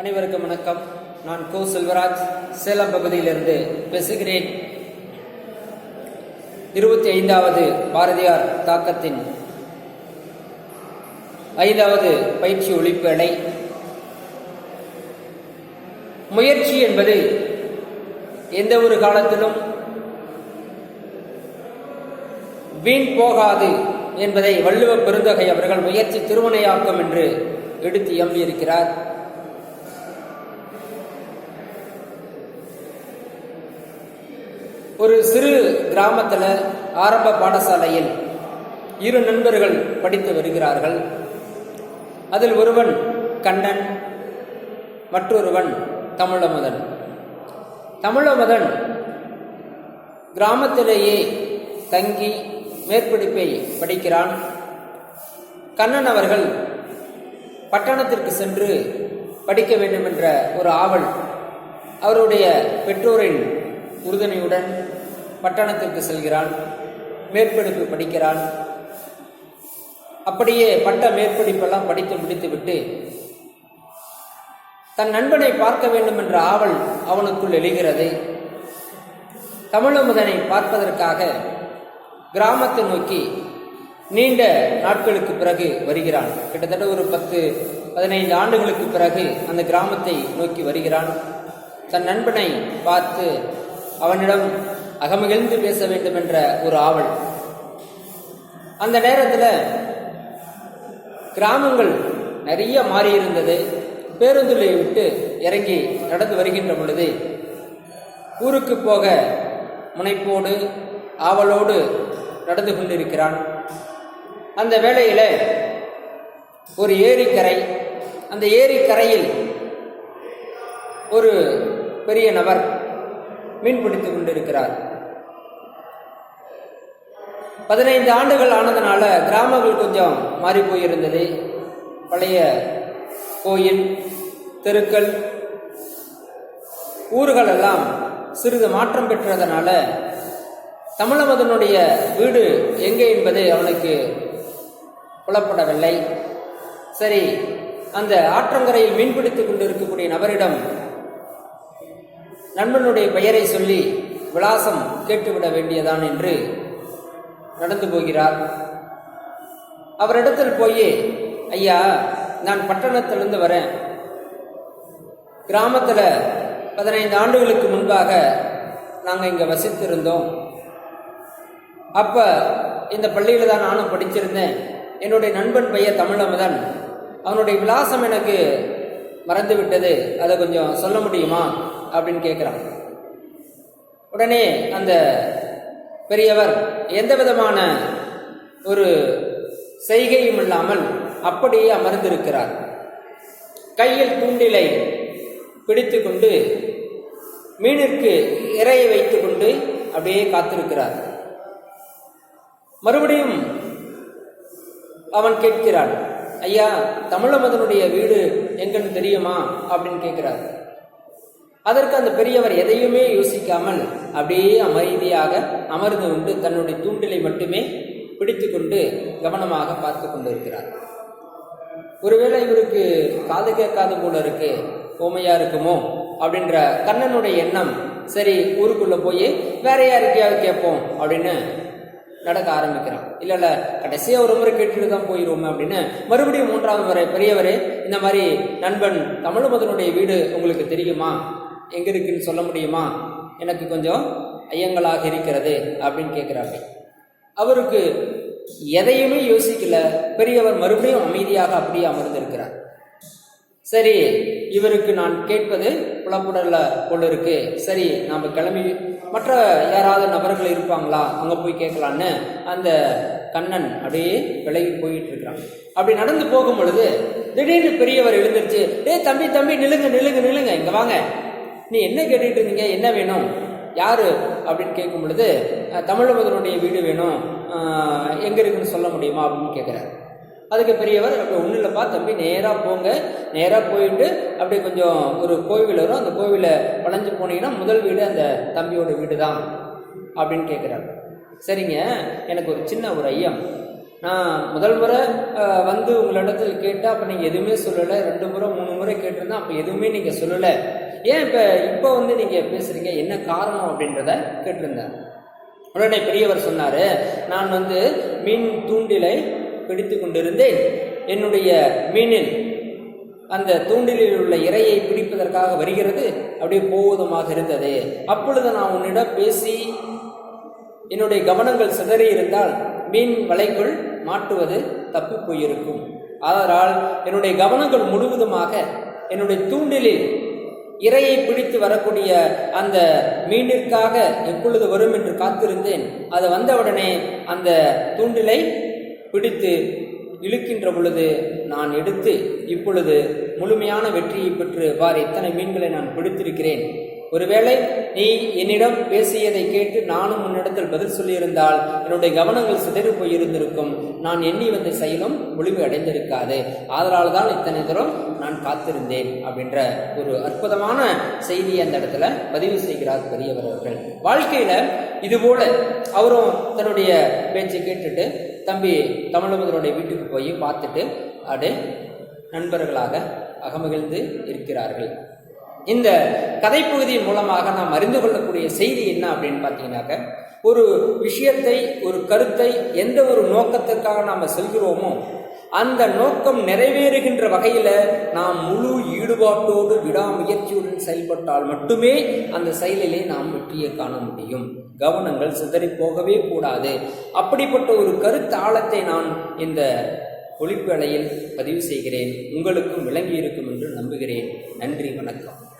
அனைவருக்கும் வணக்கம். நான் கோ செல்வராஜ். சேலம் பகுதியிலிருந்து பேசுகிறேன். இருபத்தி ஐந்தாவது பாரதியார் தாக்கத்தின் ஐந்தாவது பயிற்சி ஒழிப்பு அணை. முயற்சி என்பது எந்த ஒரு காலத்திலும் வீண் போகாது என்பதை வள்ளுவ பெருந்தகை அவர்கள் முயற்சி திருமணையாக்கும் என்று எடுத்து எம்பியிருக்கிறார் ஒரு சிறு கிராமத்தில் ஆரம்ப பாடசாலையில் இரு நண்பர்கள் படித்து வருகிறார்கள். அதில் ஒருவன் கண்ணன் மற்றொருவன் தமிழமதன். தமிழமதன் கிராமத்திலேயே தங்கி மேற்படிப்பை படிக்கிறான். கண்ணன் அவர்கள் பட்டணத்திற்கு சென்று படிக்க வேண்டும் என்ற ஒரு ஆவல் அவருடைய பெற்றோரின் உறுதுணையுடன் பட்டணத்திற்கு செல்கிறான் மேற்படிப்பு படிக்கிறான் அப்படியே பட்ட மேற்படிப்பெல்லாம் படித்து முடித்துவிட்டு தன் நண்பனை பார்க்க வேண்டும் என்ற ஆவல் அவனுக்குள் எழுகிறது. தமிழமுதனை பார்ப்பதற்காக கிராமத்தை நோக்கி நீண்ட நாட்களுக்கு பிறகு வருகிறான். கிட்டத்தட்ட ஒரு பத்து பதினைந்து ஆண்டுகளுக்கு பிறகு அந்த கிராமத்தை நோக்கி வருகிறான். தன் நண்பனை பார்த்து அவனிடம் அகமகிழ்ந்து பேச வேண்டும் என்ற ஒரு ஆவல். அந்த நேரத்தில் கிராமங்கள் நிறைய மாறியிருந்தது. பேருந்துகளை விட்டு இறங்கி நடந்து வருகின்ற பொழுது ஊருக்கு போக முனைப்போடு ஆவலோடு நடந்து கொண்டிருக்கிறான். அந்த வேளையில் ஒரு ஏரிக்கரை அந்த ஏரிக்கரையில் ஒரு பெரிய நபர் மீன்பிடித்து கொண்டிருக்கிறார். பதினைந்து ஆண்டுகள் ஆனதுனால கிராமங்கள் கொஞ்சம் மாறி போயிருந்தது. பழைய கோயில் தெருக்கள் ஊர்கள் எல்லாம் சிறிது மாற்றம் பெற்றதனால தமிழமதனுடைய வீடு எங்கே என்பது அவனுக்கு புலப்படவில்லை. சரி அந்த ஆற்றங்கரையில் மீன்பிடித்துக் கொண்டிருக்கக்கூடிய நபரிடம் நண்பனுடைய பெயரை சொல்லி விலாசம் கேட்டுவிட வேண்டியதான் என்று நடந்து போகிறார். அவரிடத்தில் போய் ஐயா நான் பட்டணத்திலிருந்து வரேன். கிராமத்தில் பதினைந்து ஆண்டுகளுக்கு முன்பாக நாங்கள் இங்கே வசித்திருந்தோம். அப்போ இந்த பள்ளியில் தான் நானும் படிச்சிருந்தேன். என்னுடைய நண்பன் பையன் தமிழமுதன். அவனுடைய விலாசம் எனக்கு மறந்து விட்டது அதை கொஞ்சம் சொல்ல முடியுமா? அப்படின்னு கேட்குறான் உடனே அந்த பெரியவர் எந்த விதமான ஒரு செய்கையும் இல்லாமல் அப்படியே அமர்ந்திருக்கிறார். கையில் தூண்டிலை பிடித்து கொண்டு மீனிற்கு இறையை வைத்து கொண்டு அப்படியே காத்திருக்கிறார். மறுபடியும் அவன் கேட்கிறான் ஐயா தமிழமதனுடைய வீடு எங்கன்னு தெரியுமா? அப்படின்னு கேட்கிறார் அதற்கு அந்த பெரியவர் எதையுமே யோசிக்காமல் அப்படியே அமைதியாக அமர்ந்து கொண்டு தன்னுடைய தூண்டிலை மட்டுமே பிடித்து கொண்டு கவனமாக பார்த்து கொண்டு இருக்கிறார் ஒருவேளை இவருக்கு காது கேட்காத போல இருக்கு ஓமையா இருக்குமோ அப்படின்ற கண்ணனுடைய எண்ணம் சரி ஊருக்குள்ள போய் வேற யாருக்கையாவது கேட்போம் அப்படின்னு நடக்க ஆரம்பிக்கிறான். இல்லை இல்லை கடைசியாக ஒரு முறை கேட்டுட்டு தான் போயிடுவோமே அப்படின்னு மறுபடியும் மூன்றாவது முறை பெரியவரே இந்த மாதிரி நண்பன் தமிழ்மதனுடைய வீடு உங்களுக்கு தெரியுமா? எங்கே இருக்குன்னு சொல்ல முடியுமா? எனக்கு கொஞ்சம் ஐயங்களாக இருக்கிறது அப்படின்னு கேட்குறாங்க அவருக்கு எதையுமே யோசிக்கல. பெரியவர் மறுபடியும் அமைதியாக அப்படியே அமர்ந்திருக்கிறார். சரி இவருக்கு நான் கேட்பது புலப்புடலில் போல இருக்கு. சரி நாம் கிளம்பி மற்ற யாராவது நபர்கள் இருப்பாங்களா? அங்கே போய் கேட்கலான்னு அந்த கண்ணன் அப்படியே விலகி போயிட்டு இருக்கிறான் அப்படி நடந்து போகும் பொழுது திடீர்னு பெரியவர் எழுந்திருச்சு டே தம்பி தம்பி நிலுங்க நிலுங்க நில்லுங்க இங்கே வாங்க. நீ என்ன கேட்டுட்டு இருந்தீங்க? என்ன வேணும்? யாரு? அப்படின்னு கேட்கும் பொழுது தமிழகத்தினுடைய வீடு வேணும். எங்கே இருக்குன்னு சொல்ல முடியுமா? அப்படின்னு கேட்குறாரு. அதுக்கு பெரியவர் அப்படி ஒன்றும் இல்லைப்பா தம்பி நேராக போங்க. நேராக போயிட்டு அப்படியே கொஞ்சம் ஒரு கோவில் வரும் அந்த கோவிலை வளைஞ்சு போனீங்கன்னா முதல் வீடு அந்த தம்பியோட வீடு தான் அப்படின்னு கேட்குறாரு. சரிங்க எனக்கு ஒரு சின்ன ஒரு ஐயம். நான் முதல் முறை வந்து உங்களிடத்தில் கேட்டால் அப்போ நீங்கள் எதுவுமே சொல்லலை. ரெண்டு முறை மூணு முறை கேட்டிருந்தா அப்போ எதுவுமே நீங்கள் சொல்லலை. ஏன் இப்போ இப்போ வந்து நீங்கள் பேசுகிறீங்க என்ன காரணம் அப்படின்றத கேட்டிருந்தேன் உடனே பெரியவர் சொன்னார் நான் வந்து மீன் தூண்டிலை பிடித்து கொண்டிருந்தேன். என்னுடைய மீனில் அந்த தூண்டிலில் உள்ள இரையை பிடிப்பதற்காக வருகிறது. அப்படியே போவதுமாக இருந்தது. அப்பொழுது நான் உன்னிடம் பேசி என்னுடைய கவனங்கள் சிதறி இருந்தால் மீன் வலைக்குள் மாட்டுவது தப்பி போயிருக்கும். அதனால் என்னுடைய கவனங்கள் முழுவதுமாக என்னுடைய தூண்டிலில் இரையை பிடித்து வரக்கூடிய அந்த மீனிற்காக எப்பொழுது வரும் என்று காத்திருந்தேன். அது வந்தவுடனே அந்த தூண்டிலை பிடித்து இழுக்கின்ற பொழுது நான் எடுத்து இப்பொழுது முழுமையான வெற்றியை பெற்று வார் எத்தனை மீன்களை நான் பிடித்திருக்கிறேன். ஒருவேளை நீ என்னிடம் பேசியதை கேட்டு நானும் உன்னிடத்தில் பதில் சொல்லியிருந்தால் என்னுடைய கவனங்கள் சிதறி போயிருந்திருக்கும். நான் எண்ணி வந்த செயலும் முழுமை அடைந்திருக்காது. ஆதலால் தான் இத்தனை தூரம் நான் காத்திருந்தேன் அப்படின்ற ஒரு அற்புதமான செய்தியை அந்த இடத்துல பதிவு செய்கிறார் பெரியவர் அவர்கள். வாழ்க்கையில இதுபோல அவரும் தன்னுடைய பேச்சை கேட்டுட்டு தம்பி தமிழகத்தினுடைய வீட்டுக்கு போய் பார்த்துட்டு அப்படியே நண்பர்களாக அகமகிழ்ந்து இருக்கிறார்கள். இந்த கதைப்பகுதியின் மூலமாக நாம் அறிந்து கொள்ளக்கூடிய செய்தி என்ன அப்படின்னு பார்த்தீங்கன்னாக்க ஒரு விஷயத்தை ஒரு கருத்தை எந்த ஒரு நோக்கத்திற்காக நாம் செல்கிறோமோ அந்த நோக்கம் நிறைவேறுகின்ற வகையில் நாம் முழு ஈடுபாட்டோடு விடாமுயற்சியுடன் செயல்பட்டால் மட்டுமே அந்த செயலிலே நாம் வெற்றியை காண முடியும். கவனங்கள் சிதறி போகவே கூடாது. அப்படிப்பட்ட ஒரு கருத்தாளத்தை நான் இந்த ஒளிப்பலையில் பதிவு செய்கிறேன். உங்களுக்கும் விளங்கி இருக்கும் என்று நம்புகிறேன். நன்றி வணக்கம்.